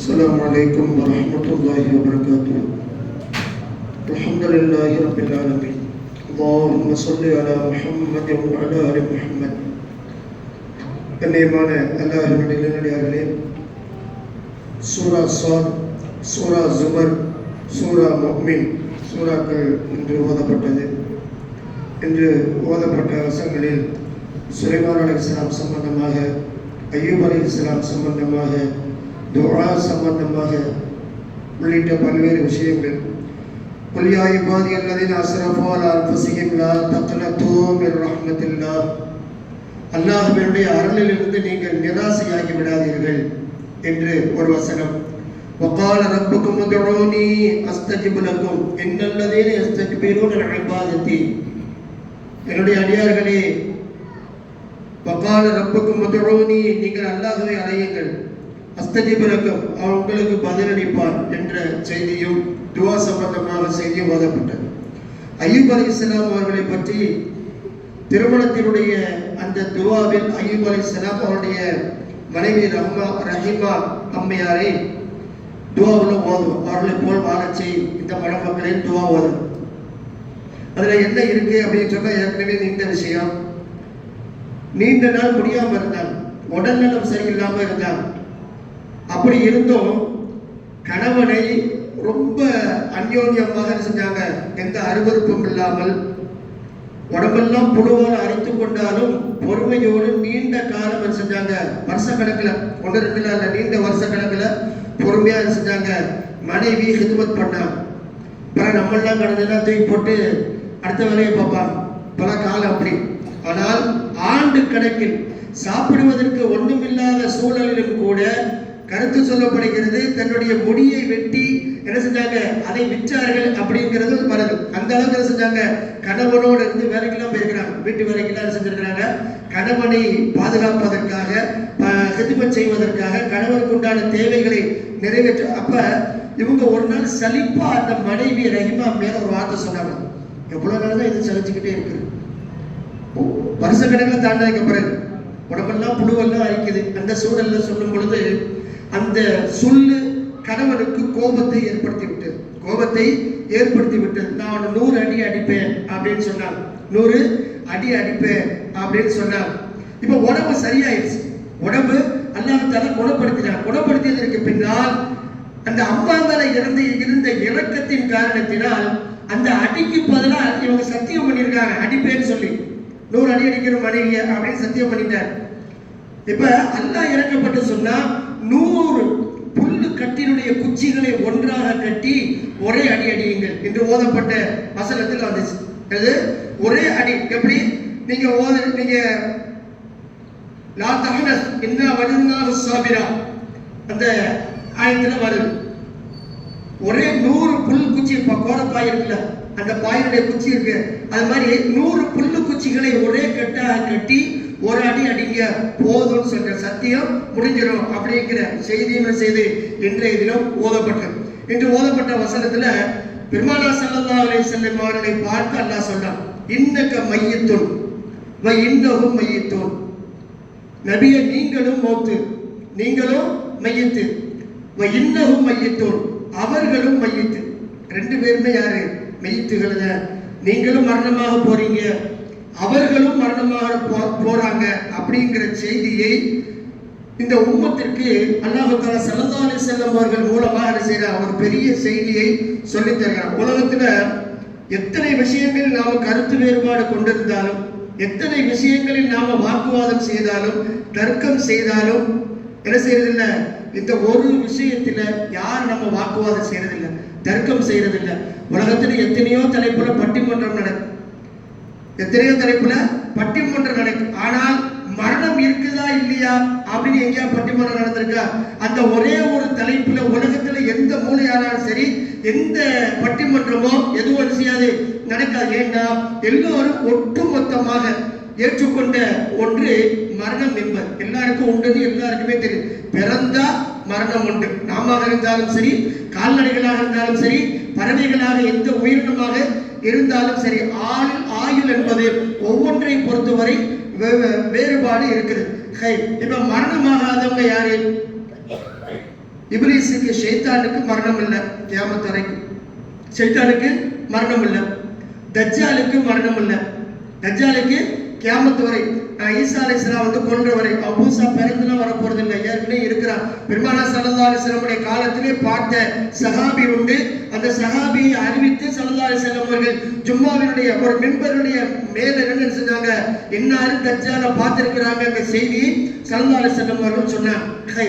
السلام عليكم ورحمة الله وبركاته الحمد لله رب العالمين اللهم صل على محمد وعلى آل محمد கண்ணியமான அல்லாஹினுடைய நிலையார்களே சூரா சாத் சூரா ஜுமர் சூரா முஹ்மின் சூறாக்கள் இன்று ஓதப்பட்டது இன்று ஓதப்பட்ட வசங்களில் சுலைமான் அலி இஸ்லாம் சம்பந்தமாக ஐயூப் அலி இஸ்லாம் சம்பந்தமாக துஆ சம்பந்தமாக உள்ளிட்ட பல்வேறு விஷயங்கள் قل يا عبادي الذين اسرفوا على انفسهم لا تقنطوا من رحمة الله அல்லாஹ்வினுடைய அருளிலிருந்து நீங்கள் நிராசையாகி விடாதீர்கள் என்று ஒரு வசனம் وقال ربكم ادعوني استجب لكم ان الذين يستكبرون عن عبادتي என்னுடைய அடியார்களே வக்கால ரப்புக்கும் முதலோனி நீங்கள் அல்லாஹ்வை அடையுங்கள் அஸ்தஜிபலக்கம் அவன் உங்களுக்கு பதிலளிப்பார் என்ற செய்தியும் துவா சம்பந்தமான செய்தியும் ஓதப்பட்டது. ஐயூப் அலி இஸ்லாம் அவர்களை பற்றி திருமணத்தினுடைய அந்த துவாவில் ஐயூப் அலி இஸ்லாம் அவருடைய மனைவி ரஹ்மா ரஹிமா அம்மையாரை துவாவில் ஓதும் அவர்களை போல் வாழச்சி செய். இந்த மணமக்களின் துவா ஓதும். அதுல என்ன இருக்கு அப்படின்னு சொன்னா ஏற்கனவே நீண்ட விஷயம். நீண்ட நாள் முடியாம இருந்தான். உடல்நலம் சரியில்லாம இருந்தான். அப்படி இருந்தும் கணவனை ரொம்ப அந்யோன்யமாக செஞ்சாங்க? எந்த அருவருப்பும் இல்லாமல் உடம்பெல்லாம் புழுவால் அரைத்து கொண்டாலும் பொறுமையோடு நீண்ட காலம் செஞ்சாங்க? வருஷ கணக்கில் ஒன்று ரெண்டு நாள்ல நீண்ட வருஷ கணக்கில் பொறுமையாக செஞ்சாங்க? மனைவி ஹிதுமத் பண்ணாங்க. அப்புறம் நம்மளாம் கடந்தா தூக்கி போட்டு அடுத்த வேலையை பார்ப்பான் பல காலம் அப்படி. ஆனால் ஆண்டு கணக்கில் சாப்பிடுவதற்கு ஒன்றுமில்லாத சூழலிலும் கூட கருத்து சொல்லப்படுகிறது தன்னுடைய முடியை வெட்டி என்ன செஞ்சாங்க? அதை விற்றார்கள் அப்படிங்கிறது மரபு. அந்த அளவுக்கு என்ன செஞ்சாங்க? கணவனோடு இருந்து வேலைக்கெல்லாம் போயிருக்கிறாங்க. வீட்டு வேலைக்கெல்லாம் என்ன செஞ்சிருக்கிறாங்க? கணவனை பாதுகாப்பதற்காக ஹெதுமத் செய்வதற்காக கணவனுக்கு உண்டான தேவைகளை நிறைவேற்ற அப்ப இவங்க ஒரு நாள் சலிப்பா அந்த மனைவி ரஹிமா மேல ஒரு வார்த்தை சொன்னாங்க. எவ்வளவு நாள் தான் இது சலிச்சுக்கிட்டே இருக்கு. வருஷ கணக்கில் தாண்டதுக்கு பிறகு உடம்பெல்லாம் புழுவெல்லாம் அழிக்குது அந்த சூழல்ல சொல்லும் பொழுது அந்த சொல்லு கணவனுக்கு கோபத்தை ஏற்படுத்தி விட்டது கோபத்தை ஏற்படுத்தி விட்டது நான் அவனை நூறு அடி அடிப்பேன் அப்படின்னு சொன்னான். நூறு அடி அடிப்பேன் அப்படின்னு சொன்னான். இப்போ உடம்பு சரியாயிடுச்சு உடம்பு அல்லாஹால குணப்படுத்தினான். குணப்படுத்தியதற்கு பின்னால் அந்த அம்மா மேல இருந்து இருந்த இறக்கத்தின் காரணத்தினால் அந்த அடிக்கு பதிலாக இவங்க சத்தியம் பண்ணியிருக்காங்க. அடிப்பேன்னு சொல்லி. நூறு அடி அடிக்கிற மனைவிய அப்படின்னு சத்தியம் பண்ணிட்டார். இப்ப அல்லா இறக்கப்பட்டு சொன்னா நூறு புல்லு கட்டினுடைய குச்சிகளை ஒன்றாக கட்டி ஒரே அடி அடியுங்கள் என்று ஓதப்பட்ட வசனத்தில் வந்துச்சு. அது ஒரே அடி. எப்படி? நீங்க ஓத நீங்க லா தஹனஸ் இன்னா வஜத்னாஹு சாபிரா அந்த ஆயத்துல வருது. ஒரே நூறு புல் குச்சி இப்ப கோரப்பாய் இருக்குல்ல அந்த பாயினுடைய குச்சி இருக்கு. அது மாதிரி நூறு புல்லு குச்சிகளை ஒரே கட்டாக கட்டி ஒரு அடி அடிங்க போதும்னு சொல்ற சத்தியம் முடிஞ்சிடும் அப்படிங்கிற செய்தியும் செய்து இன்றைய தினம் ஓதப்பட்டது. இன்று ஓதப்பட்ட வசனத்துல பெருமானா சல்லா அலை செல்லும் அவர்களை பார்த்து அல்லாஹ் சொன்னான் இன்னக்க மையத்துன் வ இன்னகும் மையத்துன். நபிய நீங்களும் மௌத்து நீங்களும் மையத்து வ இன்னகும் மையத்துன். அவர்களும் மையத்து. ரெண்டு பேருமே யாரு? மெய்த்துகளை நீங்களும் மரணமாக போறீங்க. அவர்களும் மரணமாக போ- போறாங்க அப்படிங்கிற செய்தியை இந்த உம்மத்திற்கு அல்லாஹு தாலா ஸல்லல்லாஹு அவர்கள் மூலமாக என்ன செய்யறார் ஒரு பெரிய செய்தியை சொல்லி தருகிறார். உலகத்துல எத்தனை விஷயங்கள் நாம கருத்து வேறுபாடு கொண்டிருந்தாலும் எத்தனை விஷயங்களில் நாம வாக்குவாதம் செய்தாலும் தர்க்கம் செய்தாலும் என்ன செய்யறதில்லை இந்த ஒரு விஷயத்துல யார் நம்ம வாக்குவாதம் செய்யறதில்லை தர்க்கம் செய்யறதில்லை உலகத்துல எத்தனையோ தலைப்புல பட்டிமன்றம் நடக்கும் எத்தனையோ தலைப்புல பட்டிமன்றம் நடக்கும் ஆனால் மரணம் இருக்குதா இல்லையா அப்படின்னு எங்கேயா பட்டிமன்றம் நடந்திருக்கா? அந்த ஒரே ஒரு தலைப்புல உலகத்துல எந்த மூலையானாலும் சரி எந்த பட்டிமன்றமோ எதுவும் செய்யாது நடக்காது. ஏன்னா எல்லோரும் ஒட்டுமொத்தமாக ஏற்றுக்கொண்ட ஒன்று மரணம் என்பது. எல்லாருக்கும் உண்டுன்னு எல்லாருக்குமே தெரியும். பிறந்தா மரணம் உண்டு. நாம இருந்தாலும் சரி கால்நடைகளாக இருந்தாலும் சரி பறவைகளாக எந்த உயிரினமாக இருந்தாலும் சரி ஆயுள் ஆயுள் என்பது ஒவ்வொன்றை பொறுத்தவரை வே- வே- வேறுபாடு இருக்குது ஹை இப்ப மரணமாகாதவங்க யாரு? இப்லீஸுக்கு ஷைத்தானுக்கு மரணம் இல்லை கியாமத் வரைக்கும். ஷைத்தானுக்கு மரணம் இல்லை. தஜ்ஜாலுக்கு மரணம் இல்லை. தஜ்ஜாலுக்கு கியாமத்து வரை ஈசா அலிஸ்லாம் வந்து கொன்ற வரை அவன் புதுசா பிறந்துலாம் இல்லை ஏற்கனவே இருக்கிறான். பெருமானா சல்லா அலிஸ்லமுடைய காலத்திலே பார்த்த சஹாபி உண்டு. அந்த சஹாபியை அறிவித்து சல்லா அலிஸ்லாம் அவர்கள் ஜும்மாவினுடைய ஒரு மெம்பருடைய மேல என்ன செஞ்சாங்க? இன்னாரு தச்சால பார்த்திருக்கிறாங்க அந்த செய்தி சல்லா அலிஸ்லாம் அவர்கள் சொன்னாங்க.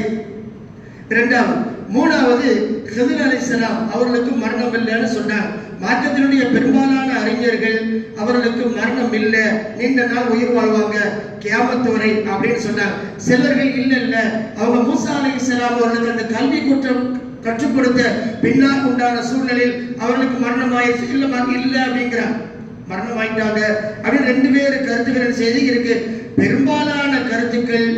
இரண்டாவது மூணாவது ஹிதர் அலிஸ்லாம் அவர்களுக்கு மரணம் இல்லைன்னு சொன்னாங்க. மாற்றத்தினுடைய பெரும்பாலான அறிஞர்கள் அவர்களுக்கு மரணம் இல்லை நீண்ட நாள் உயிர் வாழ்வாங்க கியாமத்து வரை அப்படின்னு சொன்னாங்க சிலர்கள் இல்லை இல்லை. அவங்க மூசா அலை இஸ்லாம் அவர்களுக்கு அந்த கல்வி குற்றம் கற்றுக் கொடுத்த பின்னால் உண்டான சூழ்நிலையில் அவர்களுக்கு மரணம் ஆயிடுச்சு இல்லை மரணம் இல்லை அப்படிங்கிறாங்க மரணம் ஆயிட்டாங்க அப்படின்னு ரெண்டு பேரு கருத்துக்கள் செய்தி இருக்கு. பெரும்பாலான கருத்துக்கள்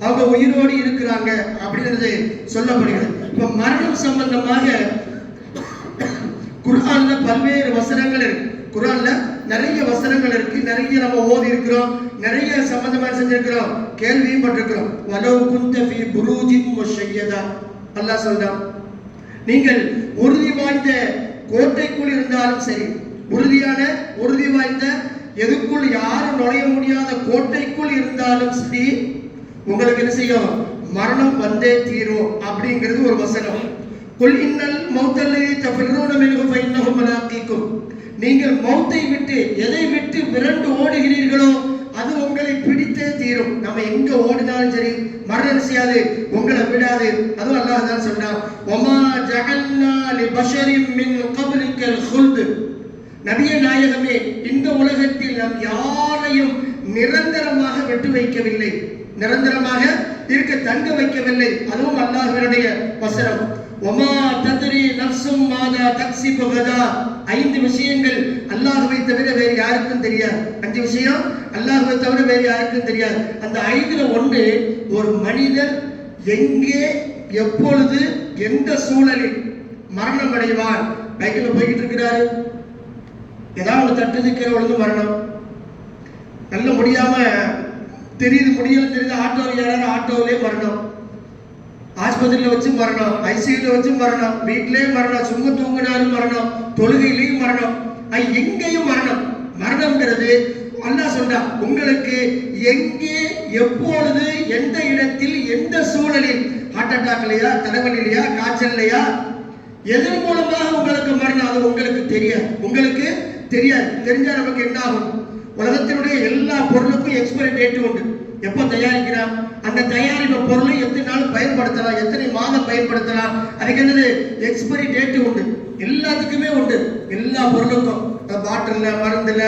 அவங்க உயிரோடு இருக்கிறாங்க அப்படிங்கிறது சொல்லப்படுகிறது. இப்ப மரணம் சம்பந்தமாக குரான்ல பல்வேறு வசனங்கள் இருக்கு. குரான்ல நிறைய வசனங்கள் இருக்கு. நிறைய நம்ம ஓதி இருக்கிறோம் நிறைய சம்பந்தமா செஞ்சிருக்கிறோம். கேள்வியும் பட்டிருக்கிறோம். வலவு குந்த ஃபி புரூஜின் முஷையதா. அல்லாஹ் சொல்றான். நீங்கள் உறுதி வாய்ந்த கோட்டைக்குள் இருந்தாலும் சரி உறுதியான உறுதி வாய்ந்த எதுக்குள் யாரும் நுழைய முடியாத கோட்டைக்குள் இருந்தாலும் சரி உங்களுக்கு என்ன செய்யும்? மரணம் வந்தே தீரும் அப்படிங்கிறது ஒரு வசனம். குல் இன்னல் மௌத்தல்லை தஃபிர்ரூன மின்ஹு ஃபைன்னஹு மலாக்கீக்கும் நீங்கள் மௌத்தை விட்டு எதை விட்டு விரண்டு ஓடுகிறீர்களோ அது உங்களை பிடித்தே தீரும். நம்ம எங்க ஓடினாலும் சரி மரணம் செய்யாது உங்களை விடாது. அதுவும் அல்லாஹ் தான் சொன்னான் ஒமா ஜஹன்னா லி பஷரின் மின் கப்லிக்கல் ஹுல்து. நபிய நாயகமே இந்த உலகத்தில் நாம் யாரையும் நிரந்தரமாக விட்டு வைக்கவில்லை. நிரந்தரமாக இருக்க தங்க வைக்கவில்லை. அதுவும் அல்லாஹ்வினுடைய வசனம். ஒமா தத்ரி நர்சும் மாதா தக்சி புகதா. ஐந்து விஷயங்கள் அல்லாஹுவை தவிர வேறு யாருக்கும் தெரியாது. அஞ்சு விஷயம் அல்லாஹுவை தவிர வேறு யாருக்கும் தெரியாது. அந்த ஐந்துல ஒன்று ஒரு மனிதன் எங்கே எப்பொழுது எந்த சூழலில் மரணம் அடைவான்? பைக்கில் போய்கிட்டு இருக்கிறாரு. ஏதாவது ஒன்று தட்டுது கீழே விழுந்து மரணம். நல்ல முடியாம தெரியுது முடியல தெரியுது ஆட்டோவில் யாராவது ஆட்டோவிலே மரணம். ஆஸ்பத்திரியில வச்சு மரணம் ஐசியூல வச்சு மரணம் வீட்டிலேயே மரணம் சும்மா தூங்கினாலும் மரணம் தொழுகையிலையும் மரணம். எங்கேயும் மரணம். மரணம்ங்கிறது அண்ணா சொன்னா உங்களுக்கு எங்கே எப்பொழுது எந்த இடத்தில் எந்த சூழலில் ஹார்ட் அட்டாக்லையா தலைவலிலையா காய்ச்சல்லையா எதன் மூலமாக உங்களுக்கு மரணம்? அது உங்களுக்கு தெரியாது. உங்களுக்கு தெரியாது. தெரிஞ்சா நமக்கு என்ன ஆகும் உலகத்தினுடைய எல்லா பொருளுக்கும் எக்ஸ்பைரி டேட் உண்டு. எப்போ தயாரிக்கிறான்? அந்த தயாரிப்பு பொருளை எத்தனை நாள் பயன்படுத்தலாம்? எத்தனை மாதம் பயன்படுத்தலாம்? அதுக்கு என்னது? எக்ஸ்பைரி டேட்டு உண்டு. எல்லாத்துக்குமே உண்டு. எல்லா பொருளுக்கும். பாட்டில் மருந்துல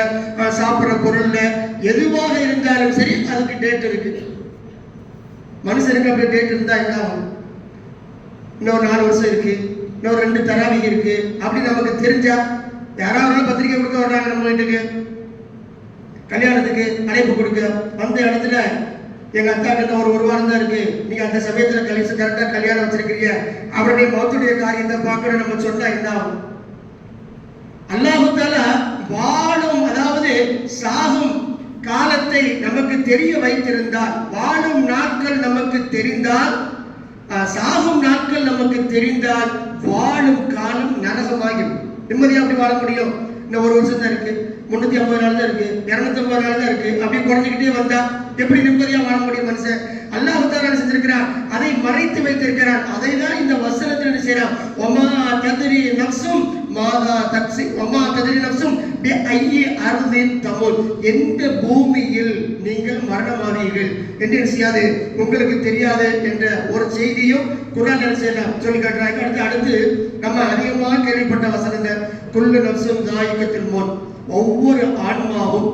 சாப்பிட்ற பொருள்ல எதுவாக இருந்தாலும் சரி அதுக்கு டேட் இருக்கு. மனுஷனுக்கு அப்படி டேட் இருந்தா என்ன ஆகும்? இன்னொரு நாலு வருஷம் இருக்கு. இன்னொரு ரெண்டு தராவி இருக்கு. அப்படி நமக்கு தெரிஞ்சா யாராவது பத்திரிக்கை கொடுக்க வர்றாங்க நம்ம வீட்டுக்கு. கல்யாணத்துக்கு அழைப்பு கொடுக்க வந்த இடத்துல எங்க அத்தா கிட்ட ஒரு ஒரு வாரம் தான் இருக்கு. நீங்க அந்த சமயத்துல கழிச்சு கரெக்டா கல்யாணம் வச்சிருக்கிறீங்க. அவருடைய மௌத்துடைய காரியத்தை பார்க்கணும் நம்ம சொன்னா என்ன ஆகும்? அல்லாஹுத்தால வாழும் அதாவது சாகும் காலத்தை நமக்கு தெரிய வைத்திருந்தால் வாழும் நாட்கள் நமக்கு தெரிந்தால் சாகும் நாட்கள் நமக்கு தெரிந்தால் வாழும் காலம் நரகமாகிடும் நிம்மதியா அப்படி வாழ முடியும்? இன்னும் ஒரு வருஷம் தான் இருக்கு. முன்னூத்தி ஐம்பது நாள் தான் இருக்கு. இரநூத்தி ஐம்பது நாள் தான் இருக்கு. அப்படி குறைஞ்சிக்கிட்டே வந்தா எப்படி நிம்மதியா வாழ முடியும் மனுஷன்? அல்லாஹ் தாலா செஞ்சிருக்கிறான்? அதை மறைத்து வைத்திருக்கிறான். அதை தான் இந்த வசனத்தில் என்ன செய்யறான்? ஒமா கதிரி நப்சும் மாதா தக்சி ஒமா கதிரி நப்சும் பி ஐயி தமுல். எந்த பூமியில் நீங்கள் மரணமாவீர்கள் என்று செய்யாது? உங்களுக்கு தெரியாது என்ற ஒரு செய்தியும் குரான் என்ன செய்யலாம் சொல்லி காட்டுறாங்க அடுத்து அடுத்து நம்ம அதிகமாக கேள்விப்பட்ட வசனங்கள் குல்லு நப்சும் தாயகத்தின் மோன் ஒவ்வொரு ஆன்மாவும்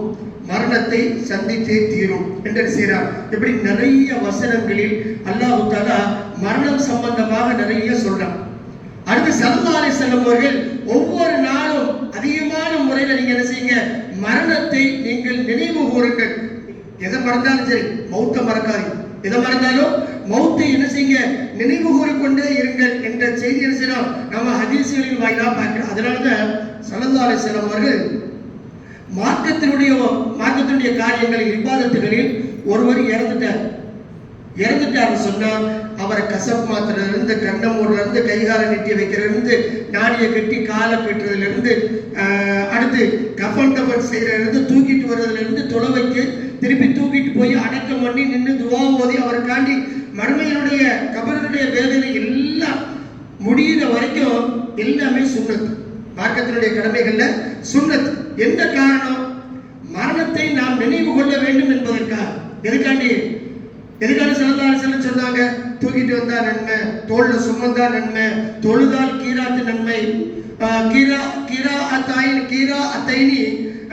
மரணத்தை சந்தித்தே தீரும். என்று செய்கிறார். இப்படி நிறைய வசனங்களில் அல்லாஹு தாலா மரணம் சம்பந்தமாக நிறைய சொல்றான். அடுத்து சல்லாலை செல்லும் அவர்கள் ஒவ்வொரு நாளும் அதிகமான முறையில் நீங்க என்ன செய்யுங்க மரணத்தை நீங்கள் நினைவு கூறுங்கள். எதை மறந்தாலும் சரி மௌத்த மறக்காது எதை மறந்தாலும் மௌத்தை என்ன செய்யுங்க நினைவு கூறிக்கொண்டே இருங்கள் என்ற செய்தி என்ன செய்யணும் நம்ம ஹதீசுகளின் வாயிலாக பார்க்கிறோம். அதனாலதான் சல்லல்லாஹு செல்லும் அவர்கள் மார்க்கத்தினுடைய மார்க்கத்தினுடைய காரியங்களில் விவாதத்துகளில் ஒருவர் இறந்துட்டார் இறந்துட்டார்னு சொன்னால் அவரை கசப் மாத்துறதுலேருந்து இருந்து கண்ணமூர்ல கைகால நெட்டி வைக்கிறதுலேருந்து நாடியை கட்டி காலை கட்டுறதுலேருந்து அடுத்து கஃபன் டபன் செய்கிறதுலேருந்து தூக்கிட்டு வர்றதுலேருந்து தொலை வைக்க திருப்பி தூக்கிட்டு போய் அடக்கம் பண்ணி நின்று துவா ஓதி அவருக்காண்டி மறுமையினுடைய கபருடைய வேதனை எல்லாம் முடிகிற வரைக்கும் எல்லாமே சுண்ணத் மார்க்கத்தினுடைய கடமைகள்ல சுண்ணத். எந்த காரணம்? மரணத்தை நாம் நினைவு கொள்ள வேண்டும் என்பதற்காக. எதுக்காண்டி? எதுக்காக சிலந்தால் சொன்னாங்க? தூக்கிட்டு வந்தா நன்மை தோல்ல சுமந்தா நன்மை தொழுதால் கீராத்து நன்மை. கீரா கீரா அத்தாயின் கீரா அத்தைனி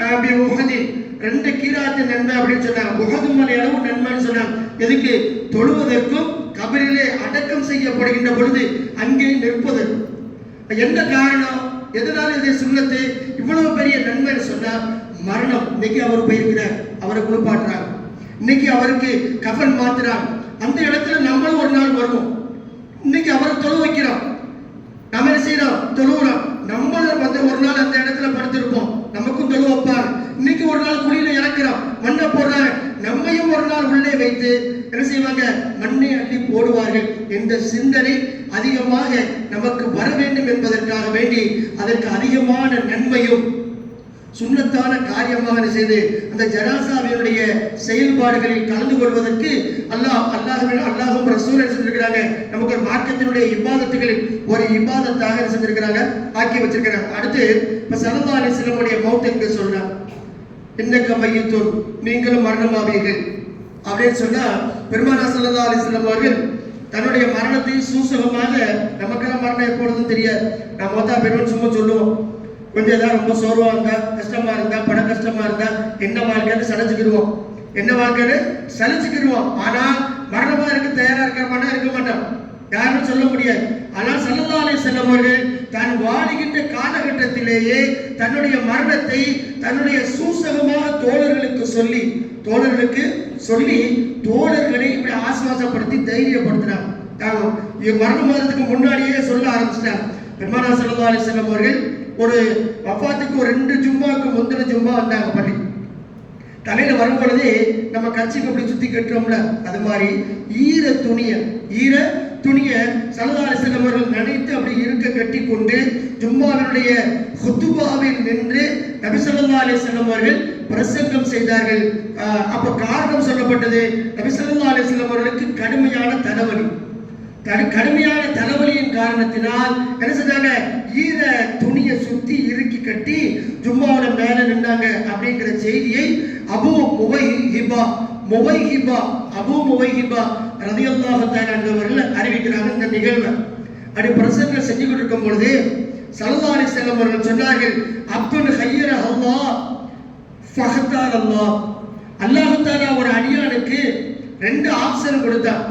அப்படி பி ரெண்டு கீராத்து நன்மை அப்படின்னு சொன்னாங்க. உகது மலை அளவு நன்மைன்னு சொன்னாங்க. எதுக்கு? தொழுவதற்கும் கபரிலே அடக்கம் செய்யப்படுகின்ற பொழுது அங்கே நிற்பது என்ன காரணம்? எதனால இதை சுண்ணத்து? இவ்வளவு பெரிய நன்மைன்னு சொன்னா மரணம். இன்னைக்கு அவர் போயிருக்கிறார் அவரை குளிப்பாட்டுறாங்க. இன்னைக்கு அவருக்கு கஃபன் மாத்துறாங்க. அந்த இடத்துல நம்மளும் ஒரு நாள் வருவோம். இன்னைக்கு அவரை தொழு வைக்கிறோம். நம்ம என்ன செய்யறோம்? தொழுவுறோம். நம்மளும் வந்து ஒரு நாள் அந்த இடத்துல படுத்திருப்போம். நமக்கும் தொழு வைப்பார். இன்னைக்கு ஒரு நாள் குழியில இறக்குறோம். மண்ணை போடுறாங்க. நம்மையும் ஒரு நாள் உள்ளே வைத்து என்ன செய்வாங்க? மண்ணை அள்ளி போடுவார்கள் என்ற சிந்தனை அதிகமாக நமக்கு வர வேண்டும் என்பதற்காக வேண்டி அதற்கு அதிகமான நன்மையும் சுண்ணத்தான காரியமாக செய்து அந்த ஜனாசாவினுடைய செயல்பாடுகளில் கலந்து கொள்வதற்கு அல்லாஹ் அல்லாஹ் அல்லாஹும் ரசூல் செஞ்சிருக்கிறாங்க? நமக்கு ஒரு மார்க்கத்தினுடைய இபாதத்துகளில் ஒரு இபாதத்தாக செஞ்சிருக்கிறாங்க? ஆக்கி வச்சிருக்கிறாங்க. அடுத்து இப்ப சலந்தா அலி சிலமுடைய மௌத் என்று சொல்றாங்க இன்னக்க மையத்தூர் நீங்களும் மரணமாவீர்கள் அப்படின்னு சொன்னா பெருமானா சல்லா அலிஸ்லாம் அவர்கள் தன்னுடைய மரணத்தை சூசகமாக நமக்கெல்லாம் மரணம் எப்பொழுதும் தெரியாது. நம்ம மொத்தம் பெருமான் சும்மா சொல்லுவோம். கொஞ்சம் ஏதாவது ரொம்ப சோர்வா இருந்தா கஷ்டமா இருந்தா பண கஷ்டமா இருந்தா என்ன வாழ்க்கைன்னு சளைச்சுக்கிடுவோம் என்ன வாழ்க்கைன்னு சலிச்சுக்கிடுவோம். ஆனா மரணமா இருக்க தயாரா இருக்கிற மாட்டோம் இருக்க மாட்டோம் யாரும் சொல்ல முடியாது. ஆனால் சல்லல்லா அலைஹி அவர்கள் தான் வாழுகின்ற காலகட்டத்திலேயே தன்னுடைய மரணத்தை தன்னுடைய சூசகமாக தோழர்களுக்கு சொல்லி தோழர்களுக்கு சொல்லி தோழர்களை இப்படி ஆசுவாசப்படுத்தி தைரியப்படுத்தினார். தாங்க மரணம் மாதத்துக்கு முன்னாடியே சொல்ல ஆரம்பிச்சிட்டார். பெருமானா சல்லா அலிஸ்லாம் அவர்கள் ஒரு வஃபாத்துக்கு ஒரு ரெண்டு ஜும்மாவுக்கு முந்தின ஜும்மா வந்தாங்க பள்ளி. தலையில வரும் பொழுது நம்ம கட்சிக்கு அப்படி சுத்தி கட்டுறோம்ல அது மாதிரி ஈர துணிய ஈர துணிய சலதாரி அவர்கள் நினைத்து அப்படி இருக்க கட்டி கொண்டு ஜும்மாவினுடைய ஹுத்துபாவில் நின்று நபி ஸல்லல்லாஹு அலைஹி அவர்கள் பிரசங்கம் செய்தார்கள். அப்ப காரணம் சொல்லப்பட்டது நபிசல்லா ஸல்லல்லாஹு அவர்களுக்கு கடுமையான தலைவலி. கடு- கடுமையான தலைவலியின் காரணத்தினால் என்ன செஞ்சாங்க? ஈர துணியை சுத்தி இறுக்கி கட்டி ஜும்மாவோட மேல நின்றாங்க அப்படிங்கிற செய்தியை அபு முவை ஹிபா முவை ஹிபா அபு முவை ஹிபா ரதியல்லாஹு அவர்கள் அறிவிக்கிறாங்க இந்த நிகழ்வை. அப்படி பிரசங்கம் செஞ்சு கொண்டிருக்கும் பொழுது சல்லா அலி செல்லம் அவர்கள் சொன்னார்கள் அப்துல் ஹையர அல்லாஹ் ஃபஹத்தார் அல்லா அல்லாஹ் ஒரு அடியானுக்கு ரெண்டு ஆப்ஷன் கொடுத்தான்.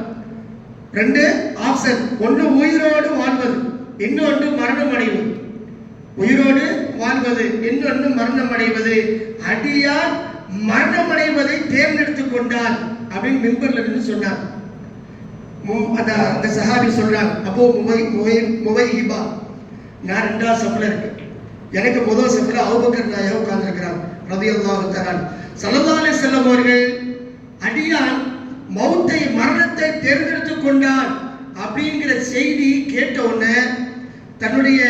ரெண்டு ஆப்ஷன் ஒன்று உயிரோடு வாழ்வது இன்னொன்று மரணம் அடைவது. உயிரோடு வாழ்வது இன்னொன்று மரணம் அடைவது. அடியார் மரணம் அடைவதை தேர்ந்தெடுத்துக் கொண்டார் அப்படின்னு மிம்பர்ல இருந்து சொன்னார் அந்த அந்த சஹாபி சொல்றாங்க அப்போ முவை முவை முவை ஹிபா நான் ரெண்டாவது சஃப்ல இருக்கேன். எனக்கு முதல் சஃப்ல அவுபக்கர் நாயாக உட்கார்ந்துருக்கிறாங்க ரதி அல்லாஹு சலதாலே செல்லும் அவர்கள் அடியான் மௌத்தை மரணத்தை தேர்ந்தெடுத்து கொண்டான் அப்படிங்கிற செய்தி கேட்ட உடனே தன்னுடைய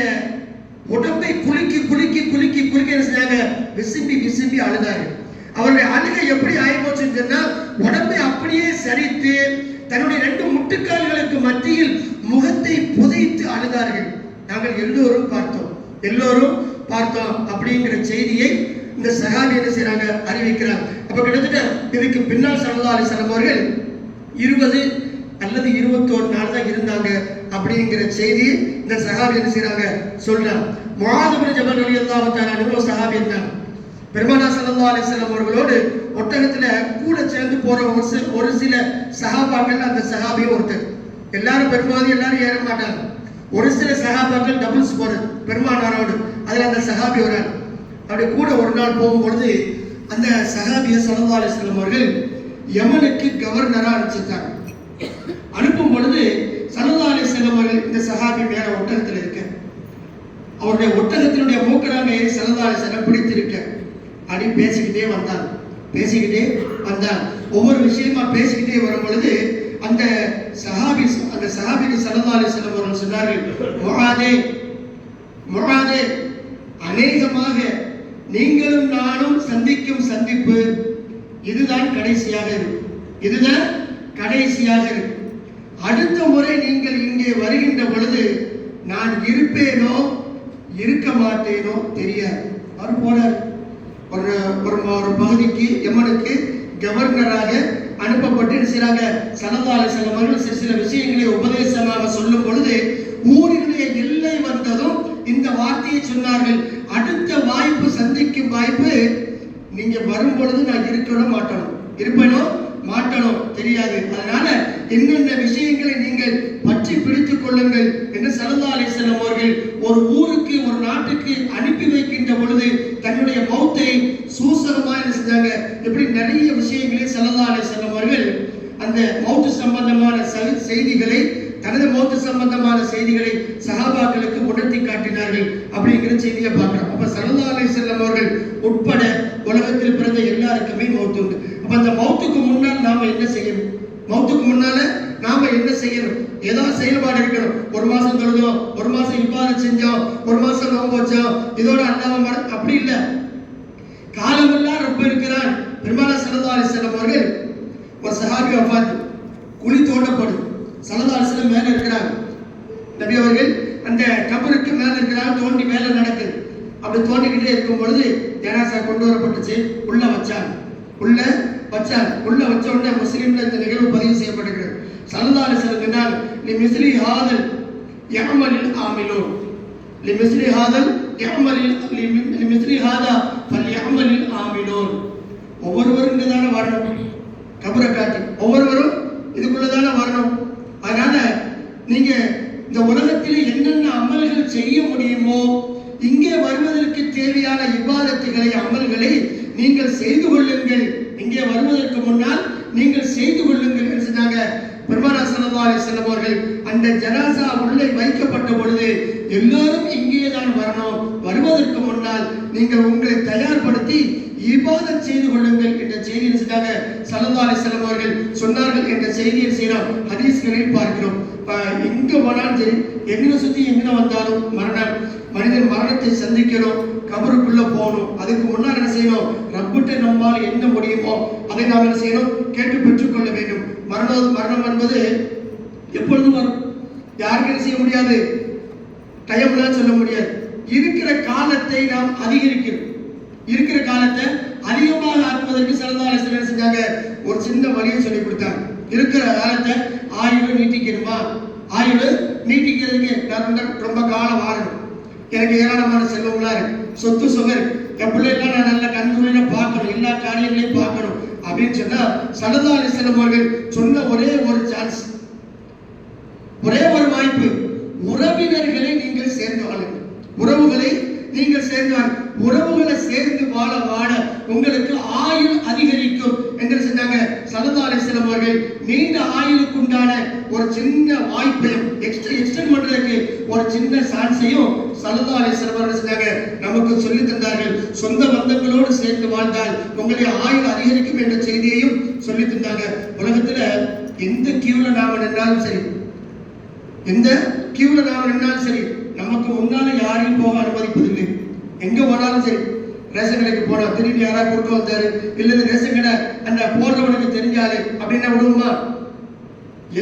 உடம்பை குலுக்கி குலுக்கி குலுக்கி குலுக்கி என்ன செஞ்சாங்க? விசும்பி விசும்பி அழுதார்கள் அவருடைய அழுகை எப்படி ஆயிப்போச்சுன்னு சொன்னால் உடம்பை அப்படியே சரித்து தன்னுடைய ரெண்டு முட்டுக்கால்களுக்கு மத்தியில் முகத்தை புதைத்து அழுதார்கள். நாங்கள் எல்லோரும் பார்த்தோம். எல்லோரும் பார்த்தோம் அப்படிங்கிற செய்தியை இந்த சகாபி என்ன செய்யறாங்க அறிவிக்கிறாங்க. அப்ப கிட்டத்தட்ட இதுக்கு பின்னால் சல்லா அலிஸ்லாம் அவர்கள் இருபது அல்லது இருபத்தோரு நாள் தான் இருந்தாங்க அப்படிங்கிற செய்தி இந்த சகாபி என்ன செய்யறாங்க சொல்றாங்க. முஆதுபின் ஜபல் அலி தஆலா சகாபி ஒரு இருந்தாங்க பெருமானா ஸல்லல்லாஹு அலைஹி அவர்களோடு ஒட்டகத்துல கூட சேர்ந்து போற ஒரு சில ஒரு சில சஹாபாக்கள் அந்த சகாபியும் ஒருத்தர். எல்லாரும் பெரும்பாலும் எல்லாரும் ஏற மாட்டாங்க. ஒரு சில சகாபாக்கள் டபுள்ஸ் போறது பெருமானாரோடு. அதுல அந்த சகாபி வரார் அப்படி கூட ஒரு நாள் போகும்பொழுது அந்த சகாபிய ஸல்லல்லாஹு அலைஹி அவர்கள் யமனுக்கு கவர்னராக அனுப்பிச்சிருக்காங்க. அனுப்பும் பொழுது ஸல்லல்லாஹு செல்லும் அவர்கள் இந்த சகாபி மேல ஒட்டகத்தில் இருக்க அவருடைய ஒட்டகத்தினுடைய மூக்கடாங்க ஏறி சல்லல்லாஹு செல்லம் பிடித்திருக்க அப்படி பேசிக்கிட்டே வந்தான் பேசிக்கிட்டே வந்தான் ஒவ்வொரு விஷயமா பேசிக்கிட்டே வரும் பொழுது அந்த சஹாபி அந்த சஹாபிக்கு ஸல்லல்லாஹு அலைஹி அவர்கள் சொன்னார்கள் முகாதே முகாதே. அநேகமாக நீங்களும் நானும் சந்திக்கும் சந்திப்பு இதுதான் கடைசியாக இருக்கும். இதுதான் கடைசியாக இருக்கும். அடுத்த முறை நீங்கள் இங்கே வருகின்ற பொழுது நான் இருப்பேனோ இருக்க மாட்டேனோ தெரியாது. அவர் போறார். ஒரு ஒரு ஒரு பகுதிக்கு எம்மனுக்கு கவர்னராக அனுப்பப்பட்டு என்ன செய்றாங்க சில மகள் சில சில விஷயங்களை உபதேசமாக சொல்லும் பொழுது ஊரினுடைய எல்லை வந்ததும் இந்த வார்த்தையை சொன்னார்கள். அடுத்த வாய்ப்பு சந்திக்கும் வாய்ப்பு நீங்க வரும் பொழுது நான் இருக்கணும் மாட்டணும். இருப்பேனோ? மாட்டணும் தெரியாது. அதனால என்னென்ன விஷயங்களை நீங்கள் பற்றி பிடித்துக் கொள்ளுங்கள் என்று சல்லா அலிஸ்லாம் அவர்கள் ஒரு ஊருக்கு ஒரு நாட்டுக்கு அனுப்பி வைக்கின்ற பொழுது தன்னுடைய மௌத்தை சூசகமா என்ன செஞ்சாங்க? இப்படி நிறைய விஷயங்களை சல்லா அலிஸ்லாம் அவர்கள் அந்த மௌத்து சம்பந்தமான செய்திகளை தனது மௌத்து சம்பந்தமான செய்திகளை சஹாபாக்களுக்கு உணர்த்தி காட்டினார்கள். அப்படிங்கிற செய்தியை பார்க்கிறோம். அப்ப சரதா அலை செல்லம் அவர்கள் உட்பட உலகத்தில் பிறந்த எல்லாருக்குமே மௌத்து உண்டு. அப்ப அந்த மௌத்துக்கு முன்னால் நாம என்ன செய்யணும்? மௌத்துக்கு முன்னால நாம என்ன செய்யணும்? ஏதாவது செயல்பாடு இருக்கணும். ஒரு மாசம் தொழுதோம் ஒரு மாசம் இவ்வாறு செஞ்சோம் ஒரு மாசம் நோம்பு வச்சோம் இதோட அண்ணாவை மற- அப்படி இல்லை. காலமெல்லாம் ரொம்ப இருக்கிறான். பெருமானா சல்லா செல்லம் அவர்கள் ஒரு சஹாபி வஃபாத் குழி தோண்டப்படுது. சலதாரசில மேல இருக்கிறாங்க நபி அவர்கள் அந்த கபருக்கு மேல இருக்கிறாங்க தோண்டி மேல நடக்குது அப்படி தோண்டிக்கிட்டே இருக்கும் பொழுது ஜனாசா கொண்டு வரப்பட்டுச்சு. உள்ள வச்சாங்க உள்ள வச்சாங்க உள்ள வச்ச உடனே முஸ்லீம்ல இந்த நிகழ்வு பதிவு செய்யப்பட்டிருக்கிறது. சலதாரி சொல்லுகிறார் நீ மிஸ்லி ஹாதல் யமலில் ஆமிலோ நீ மிஸ்லி ஹாதல் யமலில் லி மிஸ்லி ஹாதா ஃபல் யமலில் ஆமிலோ ஒவ்வொருவரும் இங்கே தானே வரணும் கபரை காட்டி. ஒவ்வொருவரும் செய்ய முடியுமோ? இங்கே வருவதற்கு தேவையான இவ்வாதத்துகளை அமல்களை நீங்கள் செய்து கொள்ளுங்கள். இங்கே வருவதற்கு முன்னால் நீங்கள் செய்து கொள்ளுங்கள் என்று சொன்னாங்க பெருமானா ஸல்லல்லாஹு அலைஹி வஸல்லம் அவர்கள் அந்த ஜனாசா உள்ளே வைக்கப்பட்ட பொழுது எல்லாரும் இங்கே தான் வரணும் வருவதற்கு முன்னால் நீங்கள் உங்களை தயார்படுத்தி இபாதத் செய்து கொள்ளுங்கள் என்ற செய்தி செஞ்சாங்க ஸல்லல்லாஹு அலைஹி வஸல்லம் அவர்கள் சொன்னார்கள் என்ற செய்தியை செய்யறோம் ஹதீஸ்களில் பார்க்கிறோம் ப- எங்க போனாலும் சரி எங்க சுத்தி எங்க வந்தாலும் மரணம் மனிதன் மரணத்தை சந்திக்கணும் கபருக்குள்ள போகணும். அதுக்கு முன்னால் என்ன செய்யணும்? ரப்பிட்ட நம்மால் என்ன முடியுமோ? அதை நாம் என்ன செய்யணும்? கேட்டு பெற்றுக்கொள்ள வேண்டும். மரணம் மரணம் என்பது எப்பொழுதும் வரும். யாருக்கு என்ன செய்ய முடியாது? டைம்லாம் சொல்ல முடியாது. இருக்கிற காலத்தை நாம் அதிகரிக்கிறோம். இருக்கிற காலத்தை அதிகமாக ஆக்குவதற்கு சிறந்தால என்ன செஞ்சாங்க? ஒரு சின்ன வழியை சொல்லி கொடுத்தாங்க. இருக்கிற காலத்தை ஆயுள் நீட்டிக்கணுமா? ஆயுள் நீட்டிக்கிறதுக்கு ரொம்ப- காலம் ஆகணும் எனக்கு ஏராளமான செல்வங்களா இருக்கு. சொத்து சுகர் இருக்கு. என் நான் நல்ல கண்களில பார்க்கணும். எல்லா காரியங்களையும் பார்க்கணும். அப்படின்னு சொன்னா சலதா அலிஸ்லம் அவர்கள் சொன்ன ஒரே ஒரு சான்ஸ் ஒரே ஒரு வாய்ப்பு. உறவினர்களை நீங்கள் சேர்ந்து வாழுங்கள். உறவுகளை நீங்கள் சேர்ந்து உறவுகளை சேர்ந்து வாழ வாழ உங்களுக்கு ஆயுள் அதிகரிக்கும் என்று சொன்னாங்க. சல்லா அலிஸ்லாம் அவர்கள் நீண்ட ஆயுளுக்கு உண்டான ஒரு சின்ன வாய்ப்பையும் எக்ஸ்ட்ரா எக்ஸ்டெண்ட் பண்றதுக்கு ஒரு சின்ன சான்ஸையும் சல்லா அலிஸ்லாம் அவர்கள் நமக்கு சொல்லி தந்தார்கள். சொந்த பந்தங்களோடு சேர்ந்து வாழ்ந்தால் உங்களுடைய ஆயுள் அதிகரிக்கும் என்ற செய்தியையும் சொல்லி தந்தாங்க. உலகத்துல எந்த கியூல நாம நின்றாலும் சரி எந்த கியூல நாம நின்றாலும் சரி நமக்கு முன்னால யாரையும் போக அனுமதிப்பதில்லை. எங்க போனாலும் சரி ரேஷன் கடைக்கு போனா திரும்பி யாராவது கொடுக்க வந்தாரு இல்ல ரேஷன் கடை அந்த போடுறவனுக்கு தெரிஞ்சாரு அப்படின்னா விடுவோமா?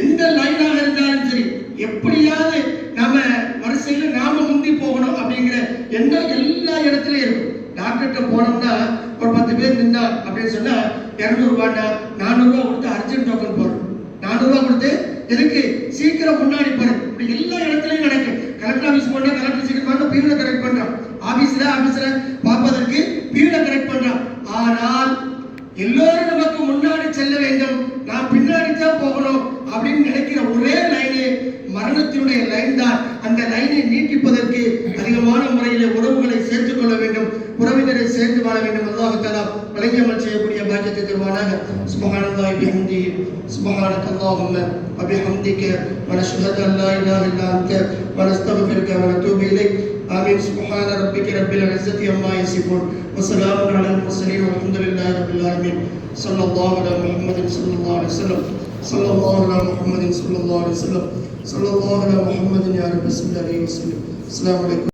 எந்த லைனாக இருந்தாலும் சரி எப்படியாவது நாம வரிசையில நாம முந்தி போகணும் அப்படிங்கிற எண்ணம் எல்லா இடத்துலயும் இருக்கும். டாக்டர்கிட்ட போனோம்னா ஒரு பத்து பேர் நின்னா அப்படின்னு சொன்னா இரநூறுபாண்டா நானூறுரூவா கொடுத்து அர்ஜென்ட் டோக்கன் போடுறோம் நானூறுரூவா கொடுத்து எதுக்கு? சீக்கிரம் முன்னாடி போறேன் இப்படி எல்லா இடத்துலையும் நடக்கும். கலெக்டர் ஆஃபீஸ் போனா கலெக்டர் சீக்கிரம் பண்ணா பியூனை கரெக்ட் பண்றான். ஆபீஸ்ல ஆபீஸ்ல பார்ப்பதற்கு பியூனை கரெக்ட் பண்றான். ஆனால் எல்லோரும் நமக்கு முன்னாடி செல்ல வேண்டும். நான் பின்னாடி தான் போகணும் அப்படின்னு நினைக்கிற ஒரே லைனு மரணத்தினுடைய லைன் தான் அந்த லைனை நீட்டிப்பதற்கு அதிகமான முறையில் உறவுகளை சேர்த்துக் கொள்ள வேண்டும் உறவினரை சேர்த்து வாழ வேண்டும் அல்லாஹ் தஆலா வழங்கியமல் செய்யக்கூடிய பாக்கியத்தை தருவானாக சுபஹானல்லாஹி பிஹம்தி சுபஹானக அல்லாஹும்ம وبحمدك ونشهد ان لا اله الا انت ونستغفرك ونتوب اليك آمين سبحان ربك رب العزة عما يصفون وسلام على المرسلين والحمد لله رب العالمين صلى الله على محمد صلى الله عليه وسلم صلى الله على محمد صلى الله عليه وسلم. صلى الله على محمد يا رب بسم الله وسلم السلام عليكم.